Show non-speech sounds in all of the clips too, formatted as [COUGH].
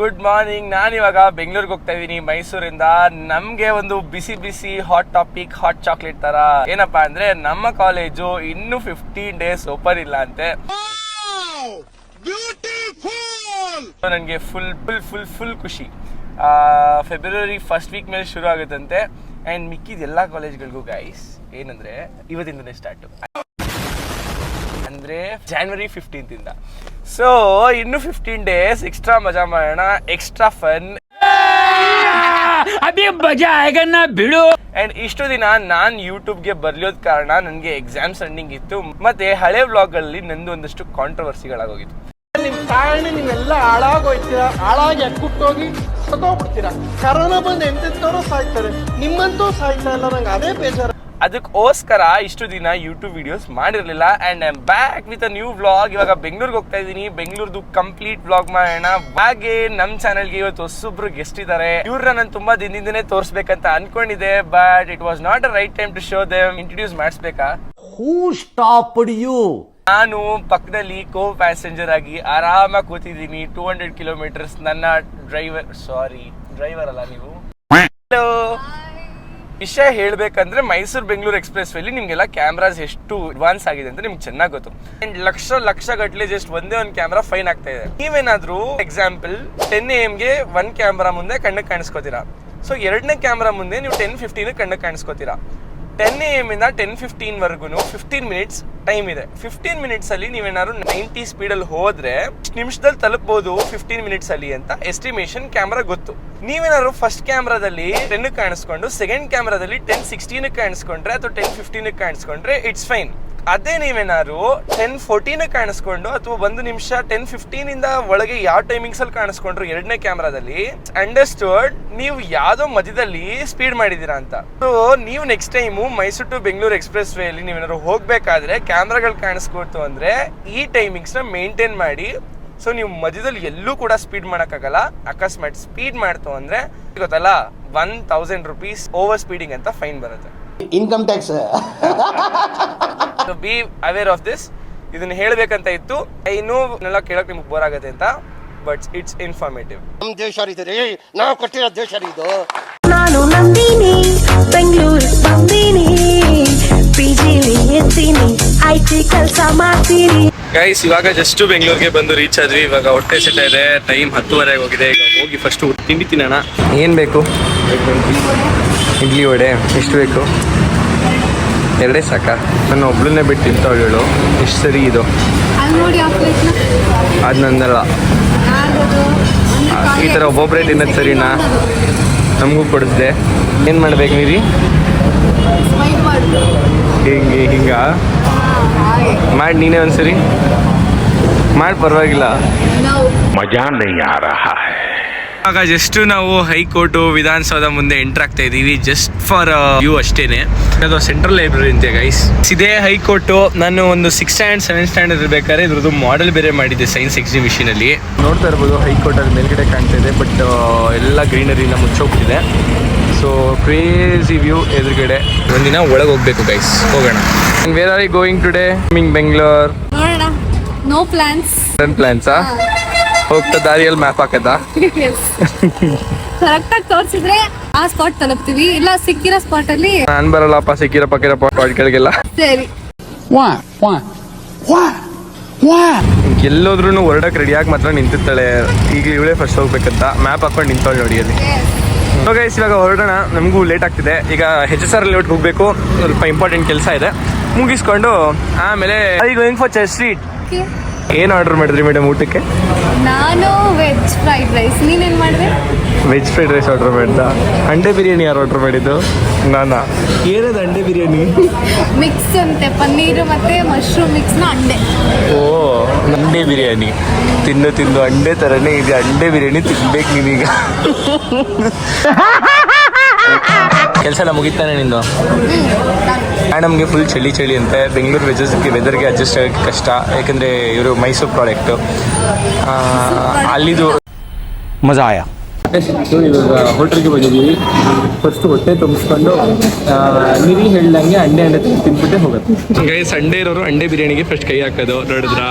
Good morning ನಾನು ಇವಾಗ ಬೆಂಗಳೂರಿಗೆ ಹೋಗ್ತಾ ಇದ್ದೀನಿ ಮೈಸೂರಿಂದ. ನಮಗೆ ಒಂದು ಬಿಸಿ ಬಿಸಿ ಹಾಟ್ ಟಾಪಿಕ್ ಹಾಟ್ ಚಾಕ್ಲೇಟ್ ತರ. ಏನಪ್ಪಾ ಅಂದ್ರೆ ನಮ್ಮ ಕಾಲೇಜು ಇನ್ನು ಫಿಫ್ಟೀನ್ ಡೇಸ್ ಓಪನ್ ಇಲ್ಲ ಅಂತೆ. ನನಗೆ ಫುಲ್ ಫುಲ್ ಫುಲ್ ಫುಲ್ ಖುಷಿ. ಫೆಬ್ರವರಿ ಫಸ್ಟ್ ವೀಕ್ ಮೇಲೆ ಶುರು ಆಗುತ್ತಂತೆ. ಅಂಡ್ ಮಿಕ್ಕಿದ ಎಲ್ಲಾ ಕಾಲೇಜ್ಗಳಿಗೂ ಗೈಸ್ ಏನಂದ್ರೆ, ಇವತ್ತಿಂದನೇ ಸ್ಟಾರ್ಟ್ ಅಂದ್ರೆ ಜಾನ್ವರಿ ಫಿಫ್ಟೀನ್ತ್ ಇಂದ. ಸೊ ಇನ್ನು ಫಿಫ್ಟೀನ್ ಡೇಸ್ ಎಕ್ಸ್ಟ್ರಾ ಮಜಾ ಮಾಡೋಣ ಎಕ್ಸ್ಟ್ರಾ ಫನ್ ಅದೇ ಬಿಡು. ಅಂಡ್ ಇಷ್ಟು ದಿನ ನಾನು ಯೂಟ್ಯೂಬ್ಗೆ ಬರ್ಲಿಯೋದ್ ಕಾರಣ ನನಗೆ ಎಕ್ಸಾಮ್ಸ್ ರನ್ನಿಂಗ್ ಇತ್ತು. ಮತ್ತೆ ಹಳೆ ವ್ಲಾಗ್ಗಳಲ್ಲಿ ನಂದು ಒಂದಷ್ಟು ಕಾಂಟ್ರವರ್ಸಿಗಳಾಗೋಗಿತ್ತು ನಿಮ್ ಕಾರಣ ನೀವೆಲ್ಲ ಹಾಳಾಗೋಯ್ತೀರಾ? ಹಾಳಾಗಿ ಅಕ್ಕುಟ್ಟೋಗಿ ಸತೋಗ್ಬಿಡ್ತೀರಾ ಕರೋನಾ ಬಂದು ಎಂತೆಂತವ್ರು ಸಾಯ್ತಾರೆ. ನಿಮ್ಮಂತೂ ಸಾಯ್ತಾ ಇಲ್ಲ ನಂಗೆ ಅದೇ ಬೇಜಾರು. ಅದಕ್ಕೋಸ್ಕರ ಇಷ್ಟು ದಿನ ಯೂಟ್ಯೂಬ್ ವಿಡಿಯೋಸ್ ಮಾಡಿರಲಿಲ್ಲ. And I back with a new vlog ಇವಾಗ ಬೆಂಗಳೂರಿಗೆ ಹೋಗ್ತಾ ಇದ್ದೀನಿ. ಬೆಂಗಳೂರದು ಕಂಪ್ಲೀಟ್ ವ್ಲಾಗ್ ಮಾಡೋಣ. ಹಾಗೆ ನಮ್ಮ ಚಾನಲ್ಗೆ ಇವತ್ತು ಹೊಸೊಬ್ರು ಗೆಸ್ಟ್ ಇದ್ದಾರೆ ಇವ್ರನ್ನ ನಾನು ತುಂಬಾ ದಿನದಿಂದನೇ ತೋರಿಸ್ಬೇಕಂತ ಅನ್ಕೊಂಡಿದ್ದೆ but it was not a right time to show them introduce ಮಾಡಿಸ್ಬೇಕಾ? ಹೂ ಸ್ಟಾಪ್ ಯು ನಾನು ಪಕ್ಕದಲ್ಲಿ ಕೋ ಪ್ಯಾಸೆಂಜರ್ ಆಗಿ ಆರಾಮಾಗಿ ಕೂತಿದ್ದೀನಿ. ಟೂ ಹಂಡ್ರೆಡ್ ಕಿಲೋಮೀಟರ್ಸ್ ನನ್ನ ಡ್ರೈವರ್ ಸಾರಿ ಡ್ರೈವರ್ ಅಲ್ಲ ನೀವು? ವಿಷಯ ಹೇಳಬೇಕಂದ್ರೆ ಮೈಸೂರು ಬೆಂಗಳೂರು ಎಕ್ಸ್ಪ್ರೆಸ್ ವೇಲಿ ನಿಮ್ಗೆಲ್ಲ ಕ್ಯಾಮ್ರಾಸ್ ಎಷ್ಟು ಅಡ್ವಾನ್ಸ್ ಆಗಿದೆ ಅಂತ ನಿಮ್ಗೆ ಚೆನ್ನಾಗಿ ಗೊತ್ತು. ಲಕ್ಷ ಲಕ್ಷ ಗಟ್ಟಲೆ ಜಸ್ಟ್ ಒಂದೇ ಒಂದು ಕ್ಯಾಮ್ರಾ ಫೈನ್ ಆಗ್ತಾ ಇದೆ. ನೀವೇನಾದ್ರೂ ಎಕ್ಸಾಂಪಲ್ ಟೆನ್ ಎ ಗೆ ಒನ್ ಕ್ಯಾಮ್ರಾ ಮುಂದೆ ಕಣ್ಣಕ್ಕೆ ಕಾಣಿಸ್ಕೋತೀರಾ? ಸೊ ಎರಡನೇ ಕ್ಯಾಮ್ರಾ ಮುಂದೆ ನೀವು ಟೆನ್ ಫಿಫ್ಟೀನ್ ಕಣ್ಣಕ್ಕೆ ಕಾಣಿಸ್ಕೋತೀರಾ? ಟೆನ್ ಎ ಎಂ ಇಂದ ಟೆನ್ ಫಿಫ್ಟೀನ್ ವರ್ಗು ಫಿಫ್ಟೀನ್ ಮಿನಿಟ್ಸ್ ಟೈಮ್ ಇದೆ. ಫಿಫ್ಟೀನ್ ಮಿನಿಟ್ಸ್ ಅಲ್ಲಿ ನೀವೇನಾದ್ರು ನೈಂಟಿ ಸ್ಪೀಡ್ ಅಲ್ಲಿ ಹೋದ್ರೆ ನಿಮಿಷದಲ್ಲಿ ತಲುಪಬಹುದು ಫಿಫ್ಟೀನ್ ಮಿನಿಟ್ಸ್ ಅಲ್ಲಿ ಅಂತ ಎಸ್ಟಿಮೇಷನ್ ಕ್ಯಾಮ್ರಾ ಗೊತ್ತು. ನೀವೇನಾದ್ರು ಫಸ್ಟ್ ಕ್ಯಾಮ್ರಾದಲ್ಲಿ ಟೆನ್ ಕಾಣಿಸ್ಕೊಂಡು ಸೆಕೆಂಡ್ ಕ್ಯಾಮ್ರಾದಲ್ಲಿ ಟೆನ್ ಸಿಕ್ಸ್ಟೀನ್ ಕಾಣಿಸ್ಕೊಂಡ್ರೆ ಅಥವಾ ಟೆನ್ ಫಿಫ್ಟೀನ್ ಕಾಣಿಸ್ಕೊಂಡ್ರೆ ಇಟ್ಸ್ ಫೈನ್ ಅದೇ ನೀವೇನಾದ್ರು ಟೆನ್ ಫೋರ್ಟೀನ್ ಕಾಣಿಸ್ಕೊಂಡು ಅಥವಾ ಒಂದು ನಿಮಿಷ ಟೆನ್ ಫಿಫ್ಟೀನ್ ಇಂದ ಒಳಗೆ ಯಾವ ಟೈಮಿಂಗ್ಸ್ ಅಲ್ಲಿ ಕಾಣಿಸ್ಕೊಂಡ್ರು ಎರಡನೇ ಕ್ಯಾಮ್ರಾದಲ್ಲಿ? ಅಂಡರ್ಸ್ಟುಡ್ ನೀವು ಯಾವ್ದೋ ಮಧ್ಯದಲ್ಲಿ ಸ್ಪೀಡ್ ಮಾಡಿದೀರಾ ಅಂತ. ಸೊ ನೀವು next time Mysuru to Bengaluru expressway ಅಲ್ಲಿ ನೀವೇನಾದ್ರು ಹೋಗ್ಬೇಕಾದ್ರೆ ಕ್ಯಾಮ್ರಾಗಳು ಕಾಣಿಸ್ಕೊಡ್ತು ಅಂದ್ರೆ ಈ ಟೈಮಿಂಗ್ಸ್ನ ಮೇಂಟೈನ್ ಮಾಡಿ. ಸೊ ನೀವು ಮಧ್ಯದಲ್ಲಿ ಎಲ್ಲೂ ಕೂಡ ಸ್ಪೀಡ್ ಮಾಡೋಕ್ಕಾಗಲ್ಲ. ಅಕಸ್ಮಾತ್ ಸ್ಪೀಡ್ ಮಾಡ್ತು ಅಂದ್ರೆ ಗೊತ್ತಲ್ಲ one thousand rupees over speeding ಅಂತ ಫೈನ್ ಬರುತ್ತೆ. Income tax [LAUGHS] so be aware of this ಇದನ್ನ ಹೇಳಬೇಕಂತ ಇತ್ತು. ಇನ್ನೂ ಎಲ್ಲ ಕೇಳಕ್ ನಿಮ್ಗೆ ಬೋರ್ ಆಗತ್ತೆ ಅಂತ ಬಟ್ ಇಟ್ಸ್ ಇನ್ಫಾರ್ಮೇಟಿವ್ ನಮ್ ದೇಶ ಇದು ರೀ ನಾವು ಕೊಟ್ಟಿರೋ ದೇಶ ರೀ ಇದು ನಾನು ನಂದಿನಿ ಬೆಂಗಳೂರು ಬಂದೀನಿ ಪಿಜಿಲಿ ಎತ್ತೀನಿ ಐಟಿ ಕೆಲಸ ಮಾಡ್ತೀನಿ. ಗೈಸ್ ಇವಾಗ ಜಸ್ಟ್ ಬೆಂಗಳೂರಿಗೆ ಬಂದು ರೀಚ್ ಆದ್ವಿ. ಇವಾಗ ಹೊಟ್ಟೆ ಸಿಗ್ತಾ ಇದೆ ಟೈಮ್ ಹತ್ತುವರೆಗೆ ಹೋಗಿದೆ ಈಗ ಹೋಗಿ ಫಸ್ಟ್ ತಿಂಡಿ ತಿನ್ನೋಣ. ಏನ್ ಬೇಕು? ಇಡ್ಲಿ ವಡೆ ಎಷ್ಟು ಬೇಕು? ಎರಡೇ ಸಾಕಾ. ನಾನು ಒಬ್ಳನ್ನೇ ಬಿಟ್ಟು ತಿಂತಾವಳು ಎಷ್ಟು ಸರಿ ಇದು? ಅದು ನಂದಲ್ಲ. ಈ ಥರ ಒಬ್ಬೊಬ್ಬರೇ ತಿನ್ನೋದು ಸರಿನಾ? ನಮಗೂ ಕೊಡಿಸ್ದೆ ಏನು ಮಾಡ್ಬೇಕು ನೀರಿ ಹಿಂಗೆ ಹಿಂಗ? ಮಾಡಿ ನೀನೇ ಒಂದ್ಸರಿ. ಮಾಡಿ ಪರವಾಗಿಲ್ಲ. ಮಜಾ ಆಗ ಜಸ್ಟ್ ನಾವು ಹೈಕೋರ್ಟ್ ವಿಧಾನಸೌಧ ಮುಂದೆ ಎಂಟರ್ ಆಗ್ತಾ ಇದೀವಿ ಜಸ್ಟ್ ಫಾರ್ ವ್ಯೂ ಅಷ್ಟೇನೆ. ಅದು ಸೆಂಟ್ರಲ್ ಲೈಬ್ರರಿ ಅಂತೆ ಗೈಸ್ ಇದೇ ಹೈಕೋರ್ಟ್ ನಾನು ಒಂದು ಸಿಕ್ಸ್ ಸ್ಟ್ಯಾಂಡ್ ಸೆವೆನ್ ಸ್ಟ್ಯಾಂಡರ್ಡ್ ಇರ್ಬೇಕಾದ್ರೆ ಇದ್ರದ್ದು ಮಾಡೆಲ್ ಬೇರೆ ಮಾಡಿದ್ದೆ ಸೈನ್ಸ್ ಎಕ್ಸಿಬಿಷನ್ ಅಲ್ಲಿ. ನೋಡ್ತಾ ಇರ್ಬೋದು ಹೈಕೋರ್ಟ್ ಅಲ್ಲಿ ಮೇಲ್ಗಡೆ ಕಾಣ್ತಾ ಇದೆ ಬಟ್ ಎಲ್ಲ ನ ಮುಚ್ಚೋಗ್ತಿದೆ ಸೊ ಕ್ರೇಜಿ ವ್ಯೂ ಎದುರುಗಡೆ. ಒಂದಿನ ಒಳಗೆ ಹೋಗ್ಬೇಕು ಗೈಸ್ ಹೋಗೋಣ. Where are I going today coming Bengaluru no plans ಪ್ಲಾನ್ಸಾ ಹೋಗ್ತಾ ದಾರಿಯಲ್ಲಿ ಮ್ಯಾಪ್ ಹಾಕದಾ? ಕರೆಕ್ಟಾಗಿ ತೋರಿಸಿದ್ರೆ ಆ ಸ್ಪಾಟ್ ತಲುಪ್ತೀವಿ. ಇಲ್ಲ ಸಿಕ್ಕಿರೋ ಸ್ಪಾಟ್ ಅಲ್ಲಿ ನಾನ್ ಬರಲ್ಲಪ್ಪ ಸಿಕ್ಕಿರ ಪಕ್ಕಿರ ಪಾಟ್ಗಳಿಗೆಲ್ಲ ಸರಿ? Why? ಎಲ್ಲೋದ್ರೂ ಹೊರಡಕ್ ರೆಡಿಯಾಗಿ ಮಾತ್ರ ನಿಂತಿರ್ತಾಳೆ. ಈಗ ಇವಳೇ ಫಸ್ಟ್ ಹೋಗ್ಬೇಕಂತ ಮ್ಯಾಪ್ ಹಾಕೊಂಡು ನಿಂತಾಳೆ ನೋಡಿ ಅಲ್ಲಿ. ಸೊ ಗೈಸ್ ಇವಾಗ ಹೊರಡೋಣ. ನಮಗೂ ಲೇಟ್ ಆಗ್ತಿದೆ. ಈಗ ಹೆಚ್ ಎಸ್ ಆರ್ ಅಲ್ಲಿ ಒಟ್ಟು ಹೋಗ್ಬೇಕು. ಸ್ವಲ್ಪ ಇಂಪಾರ್ಟೆಂಟ್ ಕೆಲಸ ಇದೆ. ಮುಗಿಸ್ಕೊಂಡು ಆಮೇಲೆ I going for church street ಏನು ಆರ್ಡರ್ ಮಾಡಿದ್ರಿ ಮೇಡಮ್ ಊಟಕ್ಕೆ? ನಾನು ವೆಜ್ ಫ್ರೈಡ್ ರೈಸ್ ನೀನೇನು ಮಾಡಿದೆ? ವೆಜ್ ಫ್ರೈಡ್ ರೈಸ್ ಆರ್ಡರ್ ಮಾಡಿದ್ದ. ಅಂಡೆ ಬಿರಿಯಾನಿ ಯಾರು ಆರ್ಡರ್ ಮಾಡಿದ್ದು? ನಾನಾ? ಏನದು ಅಂಡೆ ಬಿರಿಯಾನಿ? ಮಿಕ್ಸ್ ಅಂತೆ ಪನ್ನೀರು ಮತ್ತೆ ಮಶ್ರೂಮ್ ಮಿಕ್ಸ್ನ ಅಂಡೆ ಓ ಅಂಡೆ ಬಿರಿಯಾನಿ. ತಿನ್ನು ತಿಂದು ಅಂಡೆ ಥರನೇ ಇದೆ. ಅಂಡೆ ಬಿರಿಯಾನಿ ತಿನ್ಬೇಕು ನೀವೀಗ. [LAUGHS] ಕೆಲಸ ಎಲ್ಲ ಮುಗಿತಾನೆ ನಿಂದು? ನಮಗೆ ಫುಲ್ ಚಳಿ ಚಳಿ ಅಂತೆ. ಬೆಂಗಳೂರು ವೆಜಸ್ಗೆ ವೆದರ್ಗೆ ಅಡ್ಜಸ್ಟ್ ಆಗೋಕ್ಕೆ ಕಷ್ಟ. ಯಾಕಂದರೆ ಇವರು ಮೈಸೂರು ಪ್ರಾಡಕ್ಟು ಅಲ್ಲಿದು ಮಜಾ ಆಯ? ಎಷ್ಟು ಇವಾಗ ಹೋಟೆಲ್ಗೆ ಬಂದಿದ್ದೀವಿ. ಫಸ್ಟ್ ಹೊಟ್ಟೆ ತುಂಬಿಸ್ಕೊಂಡು ನೀರಿ ಹೇಳ್ದಂಗೆ ಅಂಡೆ ಅಂಡೆ ತಿನ್ಬಿಟ್ಟೆ ಹೋಗುತ್ತೆ ಕೈ ಸಂಡೆ ಇರೋರು ಅಂಡೆ ಬಿರಿಯಾನಿಗೆ ಫಸ್ಟ್ ಕೈ ಹಾಕೋದು. ನೋಡಿದ್ರ?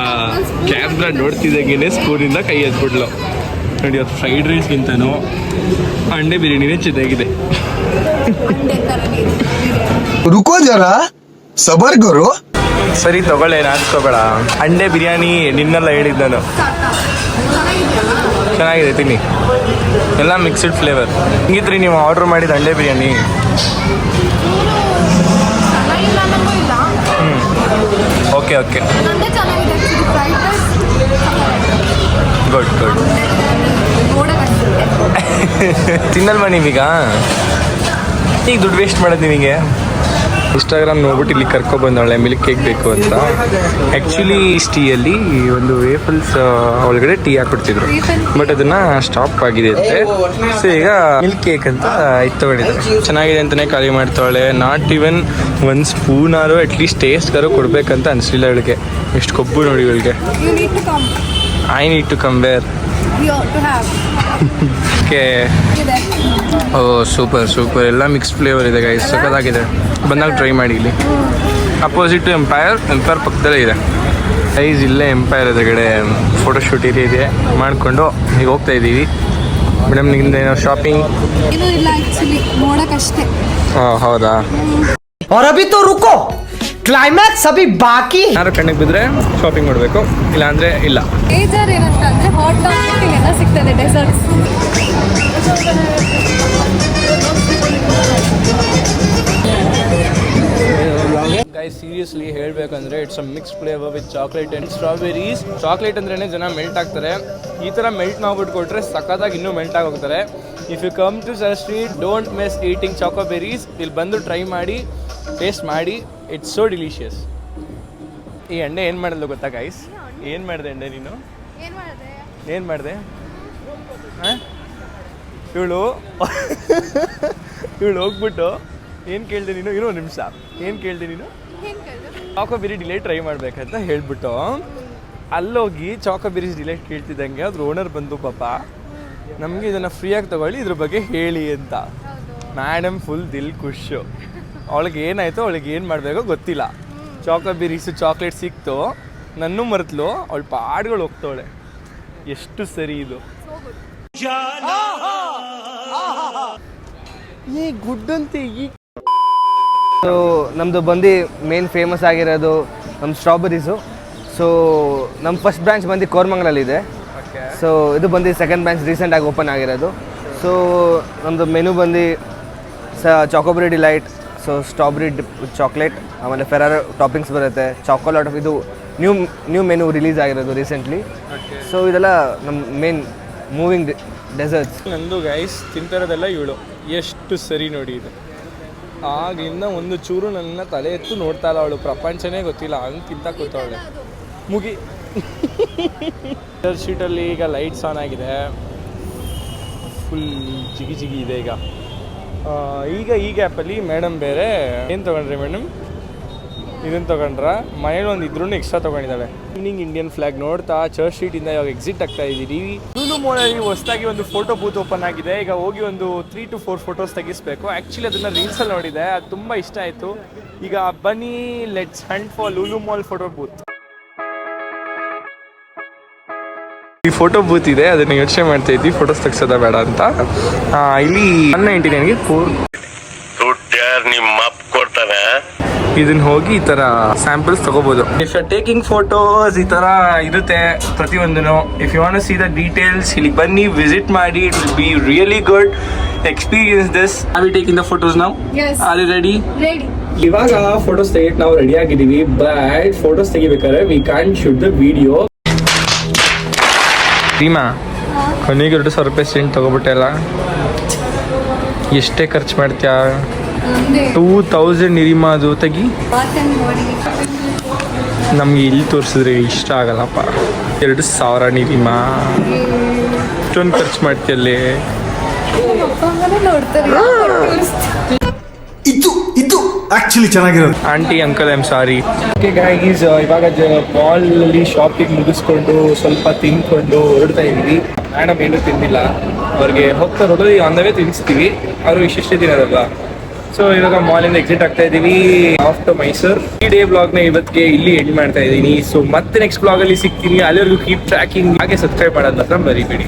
ಕ್ಯಾಮ್ರ ನೋಡ್ತಿದ್ದಂಗೆ ಸ್ಪೂನಿಂದ ಕೈ ಎತ್ಬಿಡ್ಲು ನೋಡಿ ಅದು ಫ್ರೈಡ್ ರೈಸ್ಗಿಂತನೂ ಅಂಡೆ ಬಿರಿಯಾನಿನೇ ಚೆನ್ನಾಗಿದೆ. ರುಕೋ ಜರ, ಸಬರ್ ಗುರು ಸರಿ ತಗೊಳ್ಳೆ ನಾಚ್ಕೋಬೇಡ ಅಂಡೆ ಬಿರಿಯಾನಿ ನಿನ್ನೆಲ್ಲ ಹೇಳಿದ್ದು ನಾನು. ಚೆನ್ನಾಗಿದೆ, ತಿನ್ನಿ. ಎಲ್ಲ ಮಿಕ್ಸ್ಡ್ ಫ್ಲೇವರ್ ಹಿಂಗಿದ್ರಿ ನೀವು ಆರ್ಡರ್ ಮಾಡಿದ ಅಂಡೆ biryani. Okay okay good good ತಿನ್ನಲ್ವಾ ನೀವೀಗ? ಈಗ ದುಡ್ಡು ವೇಸ್ಟ್ ಮಾಡೋದು ನಿಮಗೆ? ಇನ್ಸ್ಟಾಗ್ರಾಮ್ ನೋಡ್ಬಿಟ್ಟು ಇಲ್ಲಿ ಕರ್ಕೊಬಂದವಳೆ ಮಿಲ್ಕ್ ಕೇಕ್ ಬೇಕು ಅಂತ. ಆ್ಯಕ್ಚುಲಿ ಟೀಯಲ್ಲಿ ಒಂದು ವೇಫಲ್ಸ್ ಒಳಗಡೆ ಟೀ ಹಾಕ್ಬಿಡ್ತಿದ್ರು. ಬಟ್ ಅದನ್ನ ಸ್ಟಾಪ್ ಆಗಿದೆ ಅಂತೆ. ಸೊ ಈಗ ಮಿಲ್ಕ್ ಕೇಕ್ ಅಂತ ಇದು ತಗೊಂಡಿದ್ದಾರೆ. ಚೆನ್ನಾಗಿದೆ ಅಂತಲೇ ಖಾಲಿ ಮಾಡ್ತಾಳೆ. ನಾಟ್ ಇವನ್ ಒಂದು ಲೀಸ್ಟ್ ಅಟ್ಲೀಸ್ಟ್ ಆರು ಕೊಡ್ಬೇಕಂತ ಅನಿಸ್ಲಿಲ್ಲ ಅವಳಿಗೆ ಎಷ್ಟು ಕೊಬ್ಬು ನೋಡಿ ಇವಳಿಗೆ. I need to compare you to have okay ಇದೆ ಓ ಸೂಪರ್ ಸೂಪರ್ ಎಲ್ಲ ಮಿಕ್ಸ್ ಫ್ಲೇವರ್ ಇದೆ ಗೈಸ್ ಸಖತ್ತಾಗಿದೆ ಬಂದಾಗ ಟ್ರೈ ಮಾಡಿ ಇಲ್ಲಿ ಅಪೋಸಿಟ್ ಟು ಎಂಪೈರ್ ಎಂಪೈರ್ ಪಕ್ಕದಲ್ಲೇ ಇದೆ ಗೈಸ್ ಇಲ್ಲೇ ಎಂಪೈರ್ ಎದುರುಗಡೆ ಫೋಟೋಶೂಟ್ ಇದೆ ಇದೆ ಮಾಡಿಕೊಂಡು ಈಗ ಹೋಗ್ತಾ ಇದ್ದೀವಿ ಮೇಡಮ್ ನಿಮ್ದು ಏನೋ ಶಾಪಿಂಗ್ ಇದು ಇಲ್ಲ ಆ್ಯಕ್ಚುಲಿ ನೋಡೋಕ್ಕಷ್ಟೇ ಹಾಂ ಹೌದಾ और अभी तो रुको ಕ್ಲೈಮ್ಯಾಕ್ಸ್ ಅಭಿ ಬಾಕಿ. ಯಾರು ಕಣ್ಣಿಗೆ ಬಿದ್ರೆ ಶಾಪಿಂಗ್ ಮಾಡಬೇಕು ಇಲ್ಲ ಅಂದ್ರೆ ಇಲ್ಲ. ಬೇಜಾರ್ ಏನಂತ ಅಂದ್ರೆ ಹಾಟ್ ಡಾಗ್ ಎಲ್ಲ ಸಿಗ್ತದೆ ಡೆಸರ್ಟ್ಸ್ ಸೀರಿಯಸ್ಲಿ ಹೇಳಬೇಕಂದ್ರೆ it's a mix flavour with chocolate and strawberries chocolate ಅಂದ್ರೆ ಜನ ಮೆಲ್ಟ್ ಆಗ್ತಾರೆ. ಈ ತರ ಮೆಲ್ಟ್ ಮಾಡ್ಬಿಟ್ಟು ಕೊಟ್ಟರೆ ಸಖತ್ತಾಗಿ ಇನ್ನೂ melt ಆಗೋಗ್ತಾರೆ. If you come to sir street don't miss eating Chocoberries ಇಲ್ಲಿ ಬಂದು ಟ್ರೈ ಮಾಡಿ. ಟೇಸ್ಟ್ ಮಾಡಿ ಇಟ್ಸ್ ಸೋ ಡಿಲಿಷಿಯಸ್ ಈ ಎಣ್ಣೆ ಏನು ಮಾಡಿದ್ಲು ಗೊತ್ತಾ ಗೈಸ್ ಏನು ಮಾಡಿದೆ ಎಣ್ಣೆ ನೀನು? ಏನು ಮಾಡಿದೆ? ಇವಳು [LAUGHS] ಇವಳು ಹೋಗ್ಬಿಟ್ಟು ಏನು ಕೇಳಿದೆ ನೀನು? ಇರೋ ನಿಮಿಷ. ಏನು ಕೇಳಿದೆ ನೀನು? Choco berry chocoberry delight try ಮಾಡ್ಬೇಕಂತ ಹೇಳ್ಬಿಟ್ಟು ಅಲ್ಲೋಗಿ ಚಾಕೋಬಿರಿ ಡಿಲೇಟ್ ಕೇಳ್ತಿದ್ದಂಗೆ ಅದ್ರ ಓನರ್ ಬಂದು ಪಾಪ ನಮಗೆ ಇದನ್ನು ಫ್ರೀಯಾಗಿ ತಗೊಳ್ಳಿ ಇದ್ರ ಬಗ್ಗೆ ಹೇಳಿ ಅಂತ. ಮ್ಯಾಡಮ್ ಫುಲ್ ದಿಲ್ ಖುಷು ಅವಳಿಗೆ ಏನಾಯ್ತು ಅವಳಿಗೆ ಏನು ಮಾಡಬೇಕೋ ಗೊತ್ತಿಲ್ಲ. ಚಾಕೋಬಿರೀಸು ಚಾಕ್ಲೇಟ್ ಸಿಕ್ತು. ನನ್ನೂ ಮರೆತ್ಲು. ಅವಳು ಪಾಡ್ಗಳು ಹೋಗ್ತಾವಳೆ. ಎಷ್ಟು ಸರಿ ಇದು. ಈ ಗುಡ್ಡಂತೆ ಈ ಸೊ ನಮ್ಮದು ಬಂದು ಮೇನ್ ಫೇಮಸ್ ಆಗಿರೋದು ನಮ್ಮ ಸ್ಟ್ರಾಬೆರೀಸು ಸೊ ನಮ್ಮ ಫಸ್ಟ್ ಬ್ರಾಂಚ್ ಬಂದು ಕೋರ್ಮಂಗಲಲ್ಲಿದೆ. ಸೊ ಇದು ಬಂದು ಸೆಕೆಂಡ್ ಬ್ರ್ಯಾಂಚ್ ರೀಸೆಂಟಾಗಿ ಓಪನ್ ಆಗಿರೋದು. ಸೊ ನಮ್ಮದು ಮೆನು ಬಂದು ಸ chocoberry delight so strawberry chocolate ಆಮೇಲೆ ಫೆರಾರ ಟಾಪಿಂಗ್ಸ್ ಬರುತ್ತೆ. ಚಾಕೋಲೇಟ್ ಇದು ನ್ಯೂ ನ್ಯೂ ಮೆನು ರಿಲೀಸ್ ಆಗಿರೋದು ರೀಸೆಂಟ್ಲಿ ಸೊ ಇದೆಲ್ಲ ನಮ್ಮ ಮೇನ್ ಮೂವಿಂಗ್ ಡೆಸರ್ಟ್ಸ್ ನಂದು ಗೈಸ್ ತಿಂತಿರೋದೆಲ್ಲ ಇವಳು. ಎಷ್ಟು ಸರಿ ನೋಡಿ ಇದು. ಆಗಿಂದ ಒಂದು ಚೂರು ನನ್ನ ತಲೆ ಎತ್ತು ನೋಡ್ತಾ ಇಲ್ಲ ಅವಳು. ಪ್ರಪಂಚನೇ ಗೊತ್ತಿಲ್ಲ. ಹಂಗೆ ತಿಂತ ಕೂತವಳೆ. ಮುಗಿ. ಶೀಟಲ್ಲಿ ಈಗ ಲೈಟ್ಸ್ ಆನ್ ಆಗಿದೆ. ಫುಲ್ ಜಿಗಿ ಜಿಗಿ ಇದೆ ಈಗ. ಈಗ ಈ ಗ್ಯಾಪಲ್ಲಿ ಮೇಡಮ್ ಬೇರೆ, ಏನು ತೊಗೊಂಡ್ರಿ ಮೇಡಮ್? ಇದನ್ನು ತೊಗೊಂಡ್ರ? ಮನೇಲಿ ಒಂದು ಇದ್ರೂ ಎಕ್ಸ್ಟ್ರಾ ತೊಗೊಂಡಿದ್ದಾಳೆ. ಈವ್ನಿಂಗ್ ಇಂಡಿಯನ್ ಫ್ಲಾಗ್ ನೋಡ್ತಾ ಚರ್ಚ್ ಸ್ಟ್ರೀಟಿಂದ ಇವಾಗ ಎಕ್ಸಿಟ್ ಆಗ್ತಾ ಇದ್ದೀವಿ ಲೂಲು ಮೋಡಲ್ಲಿ ಹೊಸದಾಗಿ ಒಂದು ಫೋಟೋ ಬೂತ್ ಓಪನ್ ಆಗಿದೆ. ಈಗ ಹೋಗಿ ಒಂದು ತ್ರೀ ಟು ಫೋರ್ ಫೋಟೋಸ್ ತೆಗಿಸ್ಬೇಕು. ಆ್ಯಕ್ಚುಲಿ ಅದನ್ನು ರೀಲ್ಸಲ್ಲಿ ನೋಡಿದೆ. ಅದು ತುಂಬ ಇಷ್ಟ ಆಯಿತು. ಈಗ ಬನ್ನಿ let's hunt for Lulu mall photo booth ಈ ಫೋಟೋ ಬೂತ್ ಇದೆ ಅದನ್ನ ಯೋಚನೆ ಮಾಡ್ತಾ ಇದ್ವಿ ಫೋಟೋಸ್ ತೆಗ್ಸೋದ ಬೇಡ ಅಂತ. ಇಲ್ಲಿ ಒನ್ ನೈಂಟಿ ನೈನ್ಗೆ ಫೋರ್ ಕೊಡ್ತಾನೆ ಇದನ್ನ ಹೋಗಿ ಈ ತರ ಸ್ಯಾಂಪಲ್ಸ್ ತಗೋಬಹುದು ಇಫ್ ಯು ಟೇಕಿಂಗ್ ಫೋಟೋಸ್ ಈ ತರ ಇರುತ್ತೆ ಪ್ರತಿಯೊಂದನು if you want see the details ಇಲ್ಲಿ ಬನ್ನಿ ವಿಸಿಟ್ ಮಾಡಿ it will be really good experience this I will taking the photos ನಾವು. ಆರ್ ರೆಡಿ ರೆಡಿ ಇವಾಗ ಫೋಟೋಸ್ ತೆಗಿಯಕ್ ನಾವು ರೆಡಿ ಆಗಿದ್ದೀವಿ but photos ತೆಗಿಬೇಕಾದ್ರೆ we can shoot the video Reema ಕೊನೆಗೆ ಎರಡು ಸಾವಿರ ರೂಪಾಯಿ ಸೆಂಟ್ ತಗೋಬಿಟ್ಟೆ ಅಲ್ಲ? ಎಷ್ಟೇ ಖರ್ಚು ಮಾಡ್ತೀಯಾ? ಟೂ ತೌಸಂಡ್ ಇರಿಮಾ ಅದು ತೆಗಿ ನಮ್ಗೆ ಇಲ್ಲಿ ತೋರಿಸಿದ್ರೆ ಇಷ್ಟ ಆಗಲ್ಲಪ್ಪ. ಎರಡು ಸಾವಿರ ನಿರಿಮಾ ಇಷ್ಟೊಂದು ಖರ್ಚು ಮಾಡ್ತೀಯಲ್ಲಿ ಇದು ಆಕ್ಚುಲಿ ಚೆನ್ನಾಗಿರೋದು. Aunty uncle I'm sorry okay guys ಇವಾಗ ಮಾಲ್ ಅಲ್ಲಿ ಶಾಪಿಂಗ್ ಮುಗಿಸ್ಕೊಂಡು ಸ್ವಲ್ಪ ತಿನ್ಕೊಂಡು ಹೊರಡ್ತಾ ಇದ್ದೀವಿ. ಮೇಡಮ್ ಏನು ತಿಂದಿಲ್ಲ. ಅವ್ರಿಗೆ ಹೋಗ್ತಾ ಹೋದ್ರೆ ಆನ್ ದ ವೇ ತಿನ್ನಿಸ್ತೀವಿ ಅವರು ಇಷ್ಟಿಷ್ಟೇ ತಿನ್ನೋದಲ್ಲ ಸೊ ಇವಾಗ ಮಾಲಿಂದ ಎಕ್ಸಿಟ್ ಆಗ್ತಾ ಇದೀವಿ ಟು ಮೈಸೂರ್ ಈ ಡೇ ಬ್ಲಾಗ್ನ ಇವತ್ತಿಗೆ ಇಲ್ಲಿ ಎಂಡ್ ಮಾಡ್ತಾ ಇದ್ದೀನಿ. ಸೊ ಮತ್ತೆ ನೆಕ್ಸ್ಟ್ ಬ್ಲಾಗ್ ಅಲ್ಲಿ ಸಿಗ್ತೀನಿ. ಅಲ್ಲಿವರೆಗೂ ಕೀಪ್ ಟ್ರ್ಯಾಕಿಂಗ್ ಹಾಗೆ ಸಬ್ಸ್ಕ್ರೈಬ್ ಮಾಡೋದ್ ಮಾತ್ರ ಮರಿಬೇಡಿ.